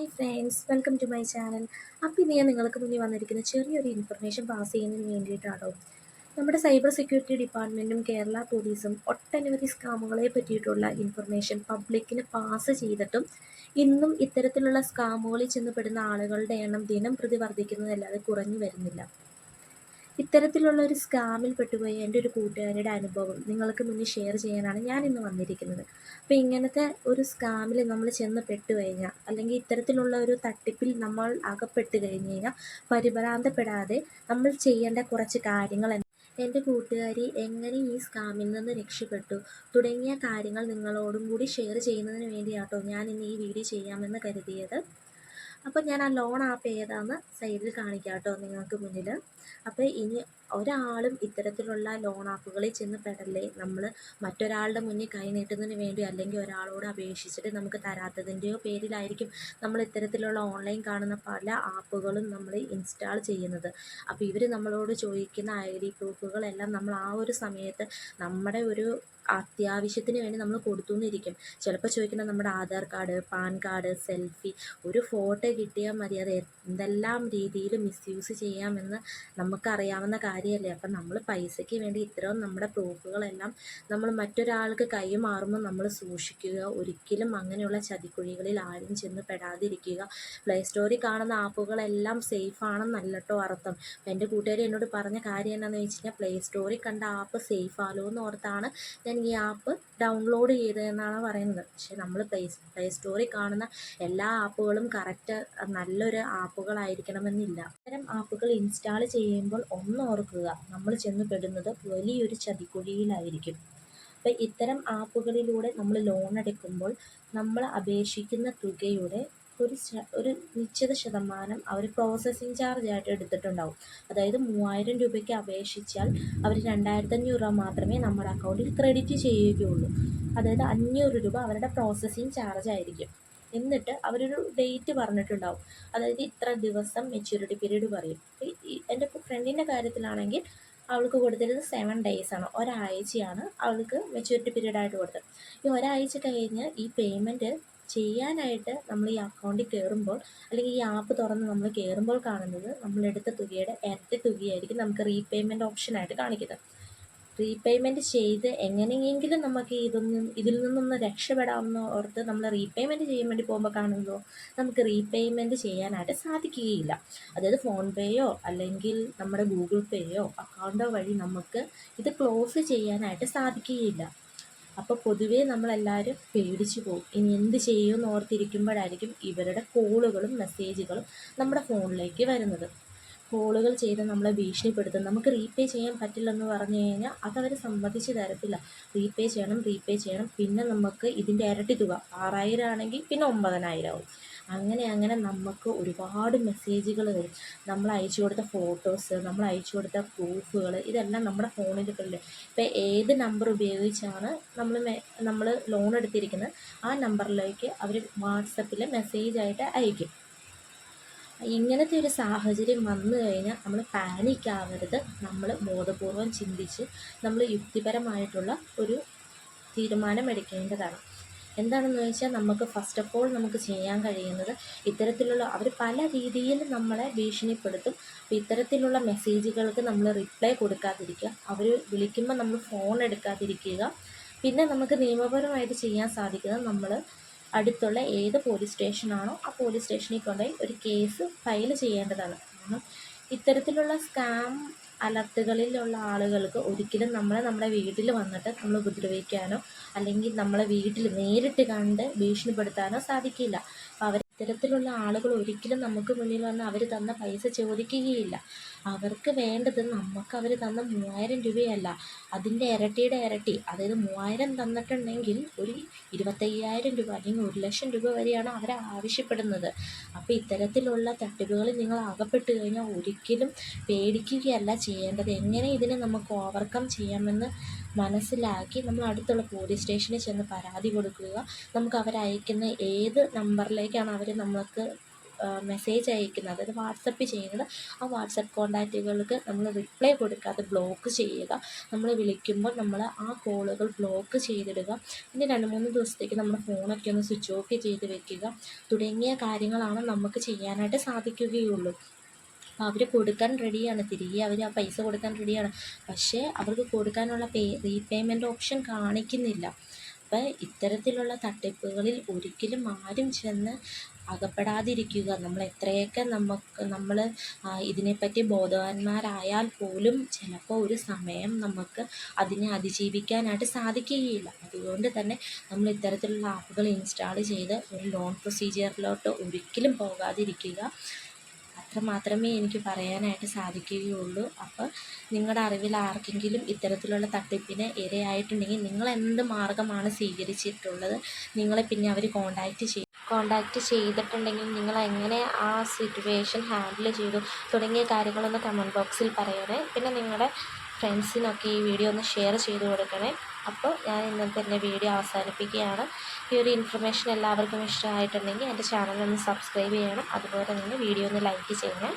Hi friends welcome to my channel അപ്പോൾ ഇന്ന് ഞാൻ നിങ്ങൾക്ക് മുന്നിൽ വന്നിരിക്കുന്ന ചെറിയൊരു ഇൻഫർമേഷൻ പാസ് ചെയ്യുന്നതിന് വേണ്ടിയിട്ടാണോ നമ്മുടെ സൈബർ സെക്യൂരിറ്റി ഡിപ്പാർട്ട്മെന്റും കേരള പോലീസും ഒട്ടനവധി സ്കാമുകളെ പറ്റിയിട്ടുള്ള ഇൻഫർമേഷൻ പബ്ലിക്കിന് പാസ് ചെയ്തിട്ടും ഇന്നും ഇത്തരത്തിലുള്ള സ്കാമുകളിൽ ചെന്നപ്പെടുന്ന ആളുകളുടെ എണ്ണം ദിനം പ്രതി വർദ്ധിക്കുന്നതല്ലാതെ കുറഞ്ഞു വരുന്നില്ല. ഇത്തരത്തിലുള്ള ഒരു സ്കാമിൽ പെട്ടുപോയ എന്റെ ഒരു കൂട്ടുകാരിയുടെ അനുഭവം നിങ്ങൾക്ക് മുന്നിൽ ഷെയർ ചെയ്യാനാണ് ഞാൻ ഇന്ന് വന്നിരിക്കുന്നത്. അപ്പോൾ ഇങ്ങനത്തെ ഒരു സ്കാമിൽ നമ്മൾ ചെന്ന് പെട്ടു കഴിഞ്ഞാൽ അല്ലെങ്കിൽ ഇത്തരത്തിലുള്ള ഒരു തട്ടിപ്പിൽ നമ്മൾ അകപ്പെട്ട് കഴിഞ്ഞ് കഴിഞ്ഞാൽ പരിഭ്രാന്തപ്പെടാതെ നമ്മൾ ചെയ്യേണ്ട കുറച്ച് കാര്യങ്ങൾ എന്റെ കൂട്ടുകാരി എങ്ങനെ ഈ സ്കാമിൽ നിന്ന് രക്ഷപ്പെട്ടു? തുടങ്ങിയ കാര്യങ്ങൾ നിങ്ങളോടും കൂടി ഷെയർ ചെയ്യുന്നതിന് വേണ്ടിയാട്ടോ ഞാൻ ഇന്ന് ഈ വീഡിയോ ചെയ്യാമെന്ന് കരുതിയത്. അപ്പോൾ ഞാൻ ആ ലോൺ ആപ്പ് ഏതാണെന്ന് സൈഡിൽ കാണിക്കാം കേട്ടോ നിങ്ങൾക്ക് മുന്നിൽ അപ്പോൾ ഇനി ഒരാളും ഇത്തരത്തിലുള്ള ലോൺ ആപ്പുകളിൽ ചെന്ന് പെടല്ലേ? നമ്മൾ മറ്റൊരാളുടെ മുന്നിൽ കൈ നീട്ടുന്നതിന് വേണ്ടി അല്ലെങ്കിൽ ഒരാളോട് അപേക്ഷിച്ചിട്ട് നമുക്ക് തരാത്തതിന്റെയോ പേരിലായിരിക്കും നമ്മൾ ഇത്തരത്തിലുള്ള ഓൺലൈൻ കാണുന്ന പല ആപ്പുകളും നമ്മൾ ഇൻസ്റ്റാൾ ചെയ്യുന്നത്. അപ്പോൾ ഇവർ നമ്മളോട് ചോദിക്കുന്ന ഐ ഡി പ്രൂഫുകളെല്ലാം നമ്മൾ ആ ഒരു സമയത്ത് നമ്മുടെ ഒരു അത്യാവശ്യത്തിന് വേണ്ടി നമ്മൾ കൊടുത്തു എന്നിരിക്കും ചിലപ്പോൾ ചോദിക്കുന്നത് നമ്മുടെ Aadhaar card PAN card selfie ഒരു ഫോട്ടോ കിട്ടിയാൽ മതി. അത് എന്തെല്ലാം രീതിയിൽ മിസ്യൂസ് ചെയ്യാമെന്ന് നമുക്കറിയാവുന്ന കാര്യമല്ലേ അപ്പം നമ്മൾ പൈസയ്ക്ക് വേണ്ടി ഇത്തരം നമ്മുടെ പ്രൂഫുകളെല്ലാം നമ്മൾ മറ്റൊരാൾക്ക് കൈമാറുമ്പോൾ നമ്മൾ സൂക്ഷിക്കുക. ഒരിക്കലും അങ്ങനെയുള്ള ചതിക്കുഴികളിൽ ആരും ചെന്ന് പെടാതിരിക്കുക. പ്ലേ സ്റ്റോറിൽ കാണുന്ന ആപ്പുകളെല്ലാം സേഫ് ആണെന്നല്ല കേട്ടോ അർത്ഥം. എന്റെ കൂട്ടുകാരി എന്നോട് പറഞ്ഞ കാര്യം എന്താണെന്ന് വെച്ച് കഴിഞ്ഞാൽ പ്ലേ സ്റ്റോറിൽ കണ്ട ആപ്പ് സേഫ് ആലോ എന്ന് ഓർത്താണ് ഞാൻ ഈ ആപ്പ് ഡൗൺലോഡ് ചെയ്തതെന്നാണ് പറയുന്നത്. പക്ഷേ നമ്മൾ പ്ലേ പ്ലേ സ്റ്റോറിൽ കാണുന്ന എല്ലാ ആപ്പുകളും കറക്റ്റ് നല്ലൊരു ആപ്പുകളായിരിക്കണമെന്നില്ല. അത്തരം ആപ്പുകൾ ഇൻസ്റ്റാൾ ചെയ്യുമ്പോൾ ഒന്ന് ഓർക്കുക നമ്മൾ ചെന്ന് പെടുന്നത് വലിയൊരു ചതിക്കുഴിയിലായിരിക്കും. അപ്പം ഇത്തരം ആപ്പുകളിലൂടെ നമ്മൾ ലോൺ എടുക്കുമ്പോൾ നമ്മൾ അപേക്ഷിക്കുന്ന തുകയുടെ ഒരു ഒരു നിശ്ചിത ശതമാനം അവർ പ്രോസസ്സിങ് ചാർജ് ആയിട്ട് എടുത്തിട്ടുണ്ടാവും. അതായത് മൂവായിരം രൂപയ്ക്ക് അപേക്ഷിച്ചാൽ അവർ രണ്ടായിരത്തഞ്ഞൂറ് രൂപ മാത്രമേ നമ്മുടെ അക്കൗണ്ടിൽ ക്രെഡിറ്റ് ചെയ്യുകയുള്ളൂ. അതായത് അഞ്ഞൂറ് രൂപ അവരുടെ പ്രോസസ്സിങ് ചാർജ് ആയിരിക്കും. എന്നിട്ട് അവരൊരു ഡേറ്റ് പറഞ്ഞിട്ടുണ്ടാവും. അതായത് ഇത്ര ദിവസം മെച്യൂരിറ്റി പീരീഡ് പറയും. എന്റെ ഫ്രണ്ടിന്റെ കാര്യത്തിലാണെങ്കിൽ അവൾക്ക് കൊടുത്തിരുന്നത് സെവൻ ഡേയ്സ് ആണ്. ഒരാഴ്ചയാണ് അവൾക്ക് മെച്യൂരിറ്റി പീരീഡ് ആയിട്ട് കൊടുത്തത്. ഈ ഒരാഴ്ച കഴിഞ്ഞ് ഈ പേയ്മെന്റ് ചെയ്യാനായിട്ട് നമ്മൾ ഈ അക്കൗണ്ടിൽ കയറുമ്പോൾ അല്ലെങ്കിൽ ഈ ആപ്പ് തുറന്ന് നമ്മൾ കയറുമ്പോൾ കാണുന്നത് നമ്മളെടുത്ത തുകയുടെ ഇരട്ടി തുകയായിരിക്കും നമുക്ക് റീപേയ്മെന്റ് ഓപ്ഷനായിട്ട് കാണിക്കുന്നത്. റീപേയ്മെന്റ് ചെയ്ത് എങ്ങനെയെങ്കിലും നമുക്ക് ഇതൊന്നും ഇതിൽ നിന്നൊന്ന് രക്ഷപ്പെടാമെന്ന് ഓർത്ത് നമ്മൾ റീപേയ്മെന്റ് ചെയ്യാൻ വേണ്ടി പോകുമ്പോൾ കാണുമ്പോൾ നമുക്ക് റീപേയ്മെന്റ് ചെയ്യാനായിട്ട് സാധിക്കുകയില്ല. അതായത് ഫോൺ പേയോ അല്ലെങ്കിൽ നമ്മുടെ ഗൂഗിൾ പേയോ അക്കൗണ്ടോ വഴി നമുക്ക് ഇത് ക്ലോസ് ചെയ്യാനായിട്ട് സാധിക്കുകയില്ല. അപ്പോൾ പൊതുവേ നമ്മളെല്ലാവരും പേടിച്ചു പോകും. ഇനി എന്ത് ചെയ്യുമെന്ന് ഓർത്തിരിക്കുമ്പോഴായിരിക്കും ഇവരുടെ കോളുകളും മെസ്സേജുകളും നമ്മുടെ ഫോണിലേക്ക് വരുന്നത്. കോളുകൾ ചെയ്ത് നമ്മളെ ഭീഷണിപ്പെടുത്തും. നമുക്ക് റീപേ ചെയ്യാൻ പറ്റില്ലെന്ന് പറഞ്ഞു കഴിഞ്ഞാൽ അതവർ സമ്മതിച്ച് തരത്തില്ല. റീപേ ചെയ്യണം റീപേ ചെയ്യണം. പിന്നെ നമുക്ക് ഇതിന്റെ ഇരട്ടി തുക ആറായിരം ആണെങ്കിൽ പിന്നെ ഒമ്പതിനായിരം ആവും. അങ്ങനെ അങ്ങനെ നമുക്ക് ഒരുപാട് മെസ്സേജുകൾ വരും. നമ്മൾ അയച്ചു കൊടുത്ത ഫോട്ടോസ് നമ്മൾ അയച്ചു കൊടുത്ത പ്രൂഫുകൾ ഇതെല്ലാം നമ്മുടെ ഫോണിൽ ഇപ്പോൾ ഏത് നമ്പർ ഉപയോഗിച്ചാണ് നമ്മൾ നമ്മൾ ലോൺ എടുത്തിരിക്കുന്നത്? ആ നമ്പറിലേക്ക് അവർ വാട്സപ്പിൽ മെസ്സേജായിട്ട് അയക്കും. ഇങ്ങനത്തെ ഒരു സാഹചര്യം വന്നു കഴിഞ്ഞാൽ നമ്മൾ പാനിക് ആവരുത്. നമ്മൾ ബോധപൂർവം ചിന്തിച്ച് നമ്മൾ യുക്തിപരമായിട്ടുള്ള ഒരു തീരുമാനം എടുക്കേണ്ടതാണ്. എന്താണെന്ന് വെച്ചാൽ നമുക്ക് ഫസ്റ്റ് ഓഫ് ഓൾ നമുക്ക് ചെയ്യാൻ കഴിയുന്നത് ഇത്തരത്തിലുള്ള അവർ പല രീതിയിൽ നമ്മളെ ഭീഷണിപ്പെടുത്തും. അപ്പോൾ ഇത്തരത്തിലുള്ള മെസ്സേജുകൾക്ക് നമ്മൾ റിപ്ലൈ കൊടുക്കാതിരിക്കുക. അവർ വിളിക്കുമ്പോൾ നമ്മൾ ഫോൺ എടുക്കാതിരിക്കുക. പിന്നെ നമുക്ക് നിയമപരമായിട്ട് ചെയ്യാൻ സാധിക്കുന്നത് നമ്മൾ അടുത്തുള്ള ഏത് പോലീസ് സ്റ്റേഷനാണോ ആ പോലീസ് സ്റ്റേഷനിൽ കൊണ്ടുപോയി ഒരു കേസ് ഫയൽ ചെയ്യേണ്ടതാണ്. കാരണം ഇത്തരത്തിലുള്ള സ്കാം അലർട്ടുകളിലുള്ള ആളുകൾക്ക് ഒരിക്കലും നമ്മളെ നമ്മുടെ വീട്ടിൽ വന്നിട്ട് നമ്മൾ ഉപദ്രവിക്കാനോ അല്ലെങ്കിൽ നമ്മളെ വീട്ടിൽ നേരിട്ട് കണ്ട് ഭീഷണിപ്പെടുത്താനോ സാധിക്കില്ല. അപ്പോൾ അവർ ഇത്തരത്തിലുള്ള ആളുകൾ ഒരിക്കലും നമുക്ക് മുന്നിൽ വന്ന് അവർ തന്ന പൈസ ചോദിക്കുകയില്ല. അവർക്ക് വേണ്ടത് നമുക്ക് അവർ തന്ന മൂവായിരം രൂപയല്ല. അതിന്റെ ഇരട്ടിയുടെ ഇരട്ടി അതായത് മൂവായിരം തന്നിട്ടുണ്ടെങ്കിൽ ഒരു ഇരുപത്തയ്യായിരം രൂപ അല്ലെങ്കിൽ ഒരു ലക്ഷം രൂപ വരെയാണ് അവർ ആവശ്യപ്പെടുന്നത്. അപ്പോൾ ഇത്തരത്തിലുള്ള തട്ടിപ്പുകളിൽ നിങ്ങൾ അകപ്പെട്ട് കഴിഞ്ഞാൽ ഒരിക്കലും പേടിക്കുകയല്ല ചെയ്യേണ്ടത്. എങ്ങനെ ഇതിനെ നമുക്ക് ഓവർകം ചെയ്യാമെന്ന് മനസ്സിലാക്കി നമ്മൾ അടുത്തുള്ള പോലീസ് സ്റ്റേഷനിൽ ചെന്ന് പരാതി കൊടുക്കുക. നമുക്ക് അവരയക്കുന്ന ഏത് നമ്പറിലേക്കാണ് അവർ നമ്മൾക്ക് മെസ്സേജ് അയക്കുന്നത്. അതായത് വാട്സപ്പ് ചെയ്യുന്നത്. ആ വാട്സപ്പ് കോൺടാക്റ്റുകൾക്ക് നമ്മൾ റിപ്ലൈ കൊടുക്കാതെ ബ്ലോക്ക് ചെയ്യുക. നമ്മൾ വിളിക്കുമ്പോൾ നമ്മൾ ആ കോളുകൾ ബ്ലോക്ക് ചെയ്തിടുക. പിന്നെ രണ്ട് മൂന്ന് ദിവസത്തേക്ക് നമ്മുടെ ഫോണൊക്കെ ഒന്ന് സ്വിച്ച് ഓഫ് ചെയ്ത് വെക്കുക. തുടങ്ങിയ കാര്യങ്ങളാണ് നമുക്ക് ചെയ്യാനായിട്ട് സാധിക്കുകയുള്ളൂ. അവർ കൊടുക്കാൻ റെഡിയാണ് തിരികെ അവർ ആ പൈസ കൊടുക്കാൻ റെഡിയാണ് പക്ഷേ അവർക്ക് കൊടുക്കാനുള്ള പേ റീപേയ്മെന്റ് ഓപ്ഷൻ കാണിക്കുന്നില്ല. അപ്പോൾ ഇത്തരത്തിലുള്ള തട്ടിപ്പുകളിൽ ഒരിക്കലും ആരും ചെന്ന് അകപ്പെടാതിരിക്കുക. നമ്മൾ എത്രയൊക്കെ നമുക്ക് നമ്മൾ ഇതിനെപ്പറ്റി ബോധവാന്മാരായാൽ പോലും ചിലപ്പോൾ ഒരു സമയം നമുക്ക് അതിനെ അതിജീവിക്കാനായിട്ട് സാധിക്കുകയില്ല. അതുകൊണ്ട് തന്നെ നമ്മൾ ഇത്തരത്തിലുള്ള ആപ്പുകൾ ഇൻസ്റ്റാൾ ചെയ്ത് ഒരു ലോൺ പ്രൊസീജിയറിലോട്ട് ഒരിക്കലും പോകാതിരിക്കുക. അത്ര മാത്രമേ എനിക്ക് പറയാനായിട്ട് സാധിക്കുകയുള്ളൂ. അപ്പോൾ നിങ്ങളുടെ അറിവിൽ ആർക്കെങ്കിലും ഇത്തരത്തിലുള്ള തട്ടിപ്പിന് ഇരയായിട്ടുണ്ടെങ്കിൽ നിങ്ങൾ എന്ത് മാർഗമാണ് സ്വീകരിച്ചിട്ടുള്ളത് നിങ്ങളെ പിന്നെ അവർ കോണ്ടാക്റ്റ് ചെയ്യും. കോണ്ടാക്റ്റ് ചെയ്തിട്ടുണ്ടെങ്കിൽ നിങ്ങൾ എങ്ങനെ ആ സിറ്റുവേഷൻ ഹാൻഡിൽ ചെയ്തു? തുടങ്ങിയ കാര്യങ്ങളൊന്ന് കമന്റ് ബോക്സിൽ പറയണേ. പിന്നെ നിങ്ങളുടെ ഫ്രണ്ട്സിനൊക്കെ ഈ വീഡിയോ ഒന്ന് ഷെയർ ചെയ്ത് കൊടുക്കണേ. അപ്പോൾ ഞാൻ ഇന്നത്തെ എന്റെ വീഡിയോ അവസാനിപ്പിക്കുകയാണ്. ഈ ഒരു ഇൻഫർമേഷൻ എല്ലാവർക്കും ഇഷ്ടമായിട്ടുണ്ടെങ്കിൽ എന്റെ ചാനലൊന്ന് സബ്സ്ക്രൈബ് ചെയ്യണം. അതുപോലെ തന്നെ വീഡിയോ ഒന്ന് ലൈക്ക് ചെയ്യണേ.